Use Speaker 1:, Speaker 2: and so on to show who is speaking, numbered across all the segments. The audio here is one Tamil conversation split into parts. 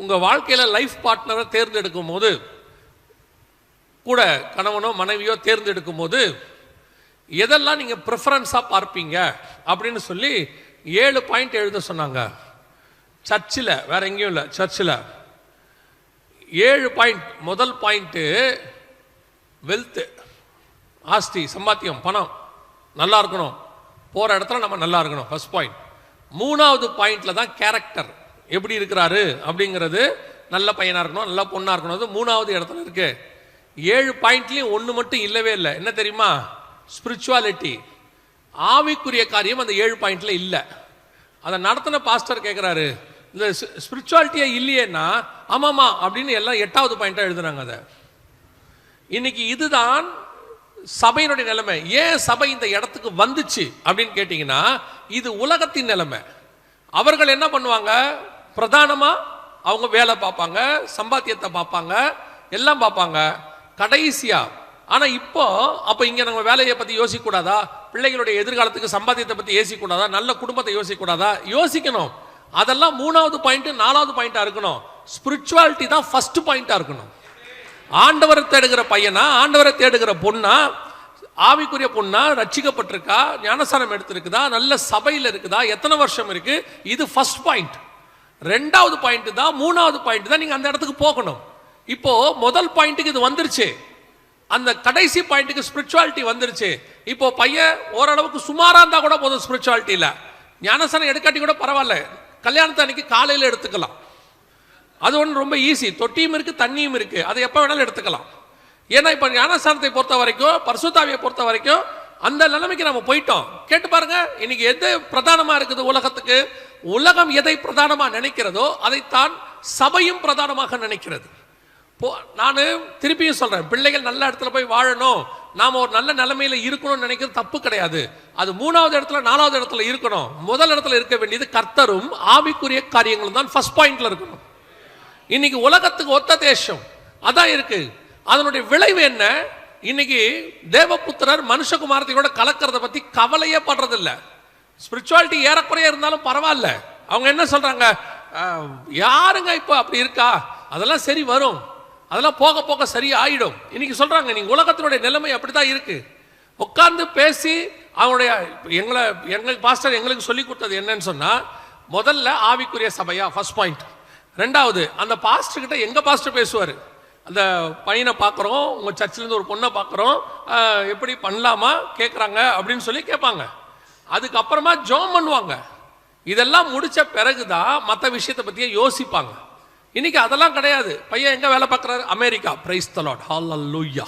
Speaker 1: உங்கள் வாழ்க்கையில் லைஃப் பார்ட்னரை தேர்ந்தெடுக்கும் போது கூட கணவனோ மனைவியோ தேர்ந்தெடுக்கும் போது எதெல்லாம் நீங்கள் ப்ரிஃபரன்ஸாக பார்ப்பீங்க அப்படின்னு சொல்லி ஏழு பாயிண்ட் எழுத சொன்னாங்க. சர்ச்சில் வேற எங்கேயும் இல்லை சர்ச்சில். ஏழு பாயிண்ட் முதல் பாயிண்ட்டு வெல்த்து ஆஸ்தி சம்பாத்தியம் பணம் நல்லா இருக்கணும். போகிற இடத்துல நம்ம நல்லா இருக்கணும் ஃபஸ்ட் பாயிண்ட் மூணாவது பாயிண்டில் தான் கேரக்டர் எப்படி இருக்கிறாரு அப்படிங்கிறது நல்ல பையனாக இருக்கணும் நல்ல பொண்ணாக இருக்கணும். அது மூணாவது இடத்துல இருக்கு. ஏழு பாயிண்ட்லேயும் ஒன்று மட்டும் இல்லவே இல்லை. என்ன தெரியுமா? ஸ்பிரிச்சுவாலிட்டி ஆவிக்குரிய காரியம் அந்த ஏழு பாயிண்டில் இல்லை. அதை நடத்தின பாஸ்டர் கேட்குறாரு இந்த ஸ்பிரிச்சுவாலிட்டியே இல்லையேன்னா ஆமாம்மா அப்படின்னு எல்லாம் எட்டாவது பாயிண்ட்டாக எழுதுனாங்க அதை. இன்னைக்கு இதுதான் சபையினுடைய நிலைமை. ஏன் சபை இந்த இடத்துக்கு வந்துச்சு அப்படின்னு கேட்டிங்கன்னா இது உலகத்தின் நிலைமை. அவர்கள் என்ன பண்ணுவாங்க? பிரதானமாக அவங்க வேலை பார்ப்பாங்க சம்பாத்தியத்தை பார்ப்பாங்க எல்லாம் பார்ப்பாங்க. கடைசியாக ஆனால் இப்போ அப்போ இங்கே நம்ம வேலையை பற்றி யோசிக்கக்கூடாதா? பிள்ளைகளுடைய எதிர்காலத்துக்கு சம்பாத்தியத்தை பற்றி யோசிக்க கூடாதா நல்ல குடும்பத்தை யோசிக்க கூடாதா யோசிக்கணும். அதெல்லாம் மூணாவது பாயிண்ட்டு நாலாவது பாயிண்ட்டாக இருக்கணும். ஸ்பிரிச்சுவாலிட்டி தான் ஃபஸ்ட்டு பாயிண்ட்டாக இருக்கணும். ஆண்டவரை தேடுகிற பையனா? ஆண்டவரை தேடுகிற பொண்ணா? ஆவிக்குரிய பொண்ணா? ரட்சிக்கப்பட்டிருக்கா? ஞானசாரம் எடுத்திருக்குதா? நல்ல சபையில் இருக்குதா? எத்தனை வருஷம் இருக்குது இது ஃபஸ்ட் பாயிண்ட் ரெண்டாவது பாயிண்ட் தான் மூணாவது பாயிண்ட் தான் நீங்கள் அந்த இடத்துக்கு போகணும். இப்போது முதல் பாயிண்ட்டுக்கு இது வந்துருச்சு. அந்த கடைசி பாயிண்ட்டுக்கு ஸ்பிரிச்சுவாலிட்டி வந்துருச்சு. இப்போ பையன் ஓரளவுக்கு சுமாராக இருந்தால் கூட போதும் ஸ்பிரிச்சுவாலிட்டியில் ஞானசனம் எடுக்காட்டி கூட பரவாயில்ல. கல்யாணத்தை அன்னைக்கு காலையில் எடுத்துக்கலாம். அது ஒன்று ரொம்ப ஈஸி தொட்டியும் இருக்குது தண்ணியும் இருக்குது அதை எப்போ வேணாலும் எடுத்துக்கலாம். ஏன்னா இப்போ ஞானஸ்தானத்தை பொறுத்த வரைக்கும் பரிசுத்தாவியை பொறுத்த வரைக்கும் அந்த நிலைமைக்கு நம்ம போயிட்டோம். கேட்டு பாருங்க இன்னைக்கு எது பிரதானமாக இருக்குது உலகத்துக்கு? உலகம் எதை பிரதானமாக நினைக்கிறதோ அதைத்தான் சபையும் பிரதானமாக நினைக்கிறது. போ நான் திருப்பியும் சொல்கிறேன் பிள்ளைகள் நல்ல இடத்துல போய் வாழணும். நாம் ஒரு நல்ல நிலைமையில் இருக்கணும்னு நினைக்கிறது தப்பு கிடையாது. அது மூணாவது இடத்துல நாலாவது இடத்துல இருக்கணும். முதல் இடத்துல இருக்க வேண்டியது கர்த்தரும் ஆவிக்குரிய காரியங்களும் தான் ஃபர்ஸ்ட் பாயிண்ட்ல இருக்கணும். இன்னைக்கு உலகத்துக்கு ஒத்த தேசம். அதான் இருக்கு. அதனுடைய விளைவு என்ன? இன்னைக்கு தேவபுத்திரர் மனுஷகுமாரத்தையோட கலக்கிறத பத்தி கவலையே படுறதில்ல. ஸ்பிரிச்சுவாலிட்டி ஏறக்குறைய இருந்தாலும் பரவாயில்ல. அவங்க என்ன சொல்கிறாங்க யாருங்க இப்போ அப்படி இருக்கா? அதெல்லாம் சரி வரும். அதெல்லாம் போக போக சரி இன்றைக்கி சொல்கிறாங்க நீங்கள் உலகத்தினுடைய நிலைமை அப்படி தான் இருக்குது உட்காந்து பேசி அவனுடைய எங்களை எங்களுக்கு பாஸ்டர் எங்களுக்கு சொல்லி கொடுத்தது என்னன்னு சொன்னால் முதல்ல ஆவிக்குரிய சபையா ஃபர்ஸ்ட் பாயிண்ட் ரெண்டாவது அந்த பாஸ்டர்கிட்ட எங்கள் பாஸ்டர் பேசுவார்? அந்த பையனை பார்க்குறோம் உங்கள் சர்ச்சிலேருந்து ஒரு பொண்ணை பார்க்குறோம் எப்படி பண்ணலாமா? கேட்குறாங்க அப்படின்னு சொல்லி கேட்பாங்க அதுக்கப்புறமா ஜோம் பண்ணுவாங்க. இதெல்லாம் முடித்த பிறகு தான் மற்ற விஷயத்தை பற்றியே யோசிப்பாங்க. இன்னைக்கு அதெல்லாம் கிடையாது. பையன் எங்கே வேலை பார்க்குறாரு? அமெரிக்கா. பிரைஸ் தலாட் ஹால் லூயா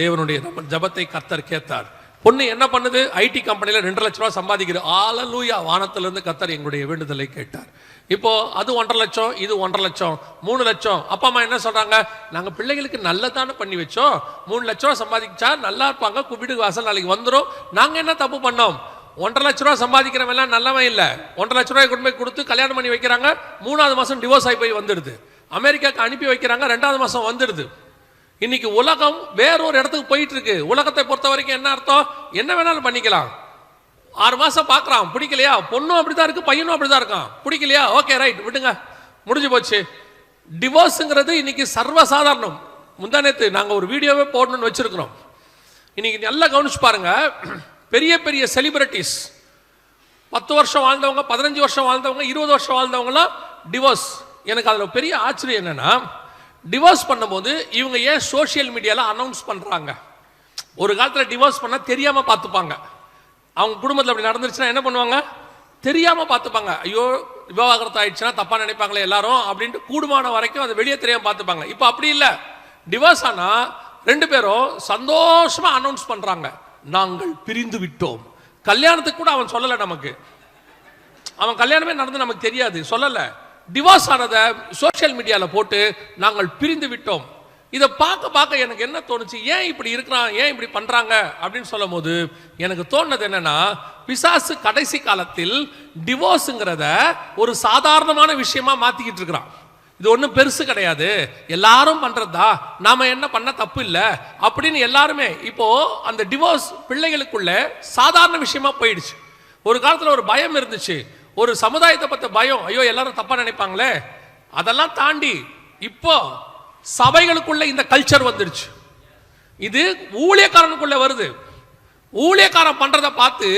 Speaker 1: தேவனுடைய நம்ம ஜபத்தை கத்தர் கேத்தார் பொண்ணு என்ன பண்ணுது? ஐடி கம்பெனியில் ரெண்டு லட்ச ரூபா சம்பாதிக்குது. ஆலலூயா வானத்திலேருந்து கத்தர் எங்களுடைய வேண்டுதலை கேட்டார். இப்போது அது ஒன்றரை லட்சம் இது ஒன்றரை லட்சம் மூணு லட்சம். அப்பா அம்மா என்ன சொல்கிறாங்க நாங்கள் பிள்ளைகளுக்கு நல்லதானே பண்ணி வச்சோம். மூணு லட்ச ரூபா சம்பாதிச்சா நல்லா இருப்பாங்க. கும்பிடு வாசல் நாளைக்கு வந்துடும் நாங்கள் என்ன தப்பு பண்ணோம்? ஒன்றரை லட்ச ரூபா சம்பாதிக்கிறவன் நல்லவன் இல்லை. ஒன்றரை லட்ச ரூபாய் கொண்டு போய் கொடுத்து கல்யாணம் பண்ணி வைக்கிறாங்க. மூணாவது மாதம் டிவோர்ஸ் ஆகி போய் வந்துடுது. அமெரிக்காவுக்கு அனுப்பி வைக்கிறாங்க ரெண்டாவது மாதம் வந்துடுது. இன்னைக்கு உலகம் வேறொரு இடத்துக்கு போயிட்டு இருக்கு உலகத்தை பொறுத்த வரைக்கும் என்ன அர்த்தம்? என்ன வேணாலும் பண்ணிக்கலாம். ஆறு மாதம் பார்க்குறான் பிடிக்கலையா? பொண்ணும் அப்படி தான் இருக்குது பையனும் அப்படி தான் இருக்கான். பிடிக்கலையா? ஓகே ரைட் விடுங்க. முடிஞ்சு போச்சு. டிவோர்ஸுங்கிறது இன்னைக்கு சர்வசாதாரணம். முந்தானேத்து நாங்கள் ஒரு வீடியோவே போடணும்னு வச்சுருக்குறோம். இன்னைக்கு நல்லா கவனிச்சு பாருங்கள் பெரிய பெரிய செலிபிரிட்டிஸ் பத்து வருஷம் வாழ்ந்தவங்க பதினஞ்சு வருஷம் வாழ்ந்தவங்க இருபது வருஷம் வாழ்ந்தவங்களாம் டிவோர்ஸ் எனக்கு அதில் பெரிய ஆச்சரியம் என்னென்னா டிவோர்ஸ் பண்ணும்போது இவங்க ஏன் சோஷியல் மீடியாவில் அனௌன்ஸ் பண்ணுறாங்க ஒரு காலத்தில் டிவோர்ஸ் பண்ணால் தெரியாமல் பார்த்துப்பாங்க. அவங்க குடும்பத்தில் அப்படி நடந்துருச்சுன்னா என்ன பண்ணுவாங்க? தெரியாமல் பார்த்துப்பாங்க. ஐயோ விவாகரத்து ஆயிடுச்சுன்னா தப்பாக நினைப்பாங்களே எல்லாரும் அப்படின்ட்டு கூடுமான வரைக்கும் அதை வெளியே தெரியாமல் பார்த்துப்பாங்க. இப்போ அப்படி இல்லை. டிவோர்ஸ் ஆனால் ரெண்டு பேரும் சந்தோஷமாக அனௌன்ஸ் பண்ணுறாங்க நாங்கள் பிரிந்து விட்டோம். கல்யாணத்துக்கு கூட அவன் சொல்லலை நமக்கு. அவன் கல்யாணமே நடந்து நமக்கு தெரியாது சொல்லல. டிவோர்ஸ் ஆனதை சோஷியல் மீடியால போட்டு நாங்கள் பிரிந்து விட்டோம். இதை பார்க்க பார்க்க எனக்கு என்ன தோணுச்சு? ஏன் இப்படி இருக்கிறான்? ஏன் இப்படி பண்றாங்க? அப்படின்னு சொல்லும் போது எனக்கு தோணுது என்னன்னா பிசாசு கடைசி காலத்தில் டிவோர்ஸுங்கிறத ஒரு சாதாரணமான விஷயமா மாத்திக்கிட்டு இருக்கிறான். இது ஒன்றும் பெருசு கிடையாது. எல்லாரும் பண்ணுறதா நாம் என்ன பண்ண தப்பு இல்லை? அப்படின்னு எல்லாருமே இப்போ அந்த டிவோர்ஸ் பிள்ளைகளுக்குள்ள சாதாரண விஷயமா போயிடுச்சு. ஒரு காலத்தில் ஒரு பயம் இருந்துச்சு. ஒரு சமுதாயத்தை பற்ற பயம் ஐயோ எல்லாரும் தப்பாக நினைப்பாங்களே? அதெல்லாம் தாண்டி இப்போ சபைகளுக்குள்ள இந்த கல்ச்சர் வந்துருச்சு இது ஊழியக்காரனுக்குள்ள வருது. ஊழியக்காரன் பண்ணுறதை பார்த்து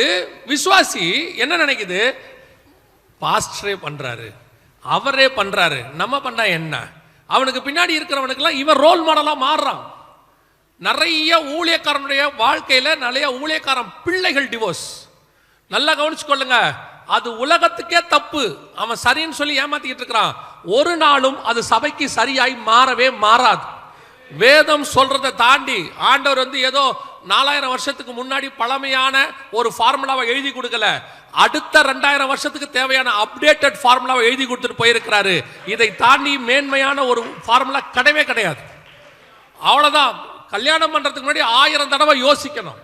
Speaker 1: விசுவாசி என்ன நினைக்குது? பாஸ்டரே பண்றாரு. அவரே பண்ணுறாரு நம்ம பண்ணா என்ன? அவனுக்கு பின்னாடி இருக்கிறவனுக்கெல்லாம் இவன் ரோல் மாடலாக மாறுறான். நிறைய ஊழியக்காரனுடைய வாழ்க்கையில் நிறைய ஊழியக்காரன் பிள்ளைகள் டிவோர்ஸ் நல்லா கவனிச்சுக்கொள்ளுங்க. அது உலகத்துக்கே தப்பு. அவன் சரின்னு சொல்லி ஏமாத்திக்கிட்டு இருக்கிறான். ஒரு நாளும் அது சபைக்கு சரியாய் மாறவே மாறாது. வேதம் சொல்றதை தாண்டி ஆண்டவர் வந்து ஏதோ நாலாயிரம் வருஷத்துக்கு முன்னாடி பழமையான ஒரு ஃபார்முலாவை எழுதி கொடுக்கல. அடுத்த ரெண்டாயிரம் வருஷத்துக்கு தேவையான அப்டேட்டட் ஃபார்முலாவை எழுதி கொடுத்துட்டு போயிருக்கிறாரு. இதை தாண்டி மேன்மையான ஒரு ஃபார்முலா கிடையவே கிடையாது. அவ்வளோதான் கல்யாணம் பண்ணுறதுக்கு முன்னாடி ஆயிரம் தடவை யோசிக்கணும்.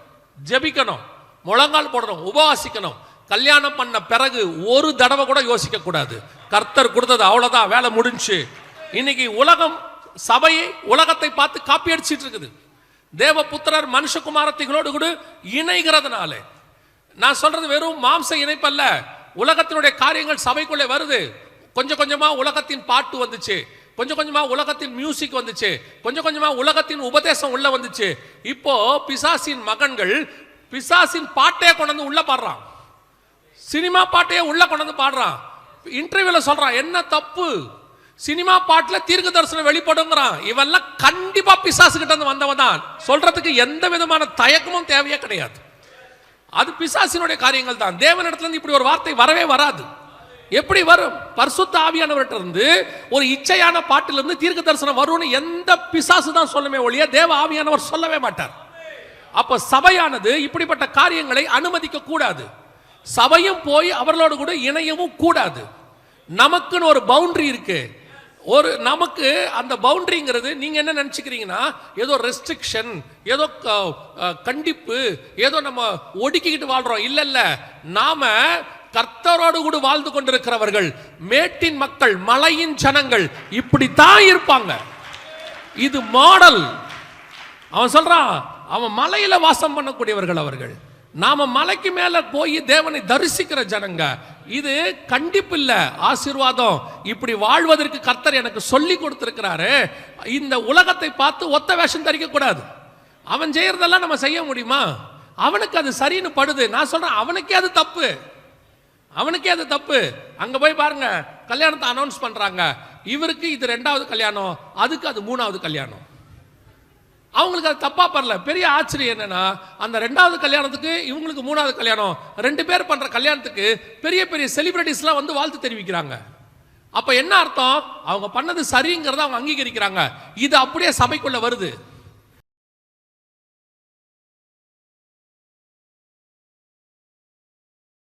Speaker 1: ஜெபிக்கணும். முழங்கால் போடணும். உபவாசிக்கணும். கல்யாணம் பண்ண பிறகு ஒரு தடவை கூட யோசிக்க கூடாது. கர்த்தர் கொடுத்தது அவ்வளோதான் வேலை முடிஞ்சு. இன்னைக்கு உலகம் சபையை உலகத்தை பார்த்து காப்பி அடிச்சிட்டு இருக்குது. தேவபுத்திரர் மனுஷகுமாரத்திகளோடு கூட இணைகிறதுனால. நான் சொல்றது வெறும் மாம்ச இணைப்பல்ல. உலகத்தினுடைய காரியங்கள் சபைக்குள்ளே வருது. கொஞ்சம் கொஞ்சமாக உலகத்தின் பாட்டு வந்துச்சு. கொஞ்சம் கொஞ்சமாக உலகத்தின் மியூசிக் வந்துச்சு. கொஞ்சம் கொஞ்சமாக உலகத்தின் உபதேசம் உள்ள வந்துச்சு. இப்போ பிசாசின் மகன்கள் பிசாசின் பாட்டே கொண்டு வந்து உள்ள பாடுறான். சினிமா பாட்டையே உள்ள கொண்டு வந்து பாடுறான். இன்டர்வியூவில் சொல்கிறான் என்ன தப்பு? சினிமா பாட்டில் தீர்க்க தரிசனம் வெளிப்படுங்கிறான். இவெல்லாம் கண்டிப்பாக பிசாசு வந்து வந்தவன் தான். சொல்கிறதுக்கு எந்த விதமான தயக்கமும் தேவையே கிடையாது. அது பிசாசினுடைய காரியங்கள் தான் தேவனிடத்துலேருந்து இப்படி ஒரு வார்த்தை வரவே வராது. எப்படி வரும்? பரிசுத்த ஆவியானவர்கிட்ட இருந்து ஒரு இச்சையான பாட்டிலிருந்து தீர்க்க தரிசனம் வரும்னு எந்த பிசாசு தான் சொல்லுமே ஒழிய தேவ ஆவியானவர் சொல்லவே மாட்டார். அப்ப சபையானது இப்படிப்பட்ட காரியங்களை அனுமதிக்க கூடாது. சபையும் போய் அவர்களோடு கூட இணையவும் கூடாது. நமக்குன்னு ஒரு பவுண்டரி இருக்கு. ஒரு நமக்கு அந்த பவுண்டரிங்கிறது நீங்கள் என்ன நினச்சிக்கிறீங்கன்னா ஏதோ ரெஸ்ட்ரிக்ஷன் ஏதோ க- கண்டிப்பு ஏதோ நம்ம ஒடுக்கிக்கிட்டு வாழ்கிறோம் இல்லை இல்லை. நாம கர்த்தரோடு கூட வாழ்ந்து கொண்டிருக்கிறவர்கள் மேட்டின் மக்கள் மலையின் ஜனங்கள் இப்படித்தான் இருப்பாங்க. இது மாடல் அவன் சொல்றான் அவன் மலையில வாசம் பண்ணக்கூடியவர்கள் அவர்கள். நாம மலைக்கு மேல போய் தேவனை தரிசிக்கிற ஜனங்க இது கண்டிப்பு இல்ல ஆசீர்வாதம். இப்படி வாழ்வதற்கு கர்த்தர் எனக்கு சொல்லி கொடுத்திருக்கிறாரு. இந்த உலகத்தை பார்த்து ஒத்த வேஷம் தரிக்க கூடாது. அவன் செய்யறதெல்லாம் நம்ம செய்ய முடியுமா? அவனுக்கு அது சரின்னு படுது. நான் சொல்றேன் அவனுக்கே அது தப்பு. அவனுக்கே அது தப்பு. அங்க போய் பாருங்க கல்யாணத்தை அனௌன்ஸ் பண்றாங்க. இவருக்கு இது ரெண்டாவது கல்யாணம் அதுக்கு அது மூணாவது கல்யாணம். அவங்களுக்கு அது தப்பாக பரல பெரிய ஆச்சரியம் என்னென்னா அந்த ரெண்டாவது கல்யாணத்துக்கு இவங்களுக்கு மூணாவது கல்யாணம். ரெண்டு பேர் பண்ணுற கல்யாணத்துக்கு பெரிய பெரிய செலிப்ரிட்டிஸ்லாம் வந்து வாழ்த்து தெரிவிக்கிறாங்க. அப்போ என்ன அர்த்தம்? அவங்க பண்ணது சரிங்கிறத அவங்க அங்கீகரிக்கிறாங்க. இது அப்படியே சபைக்குள்ளே வருது.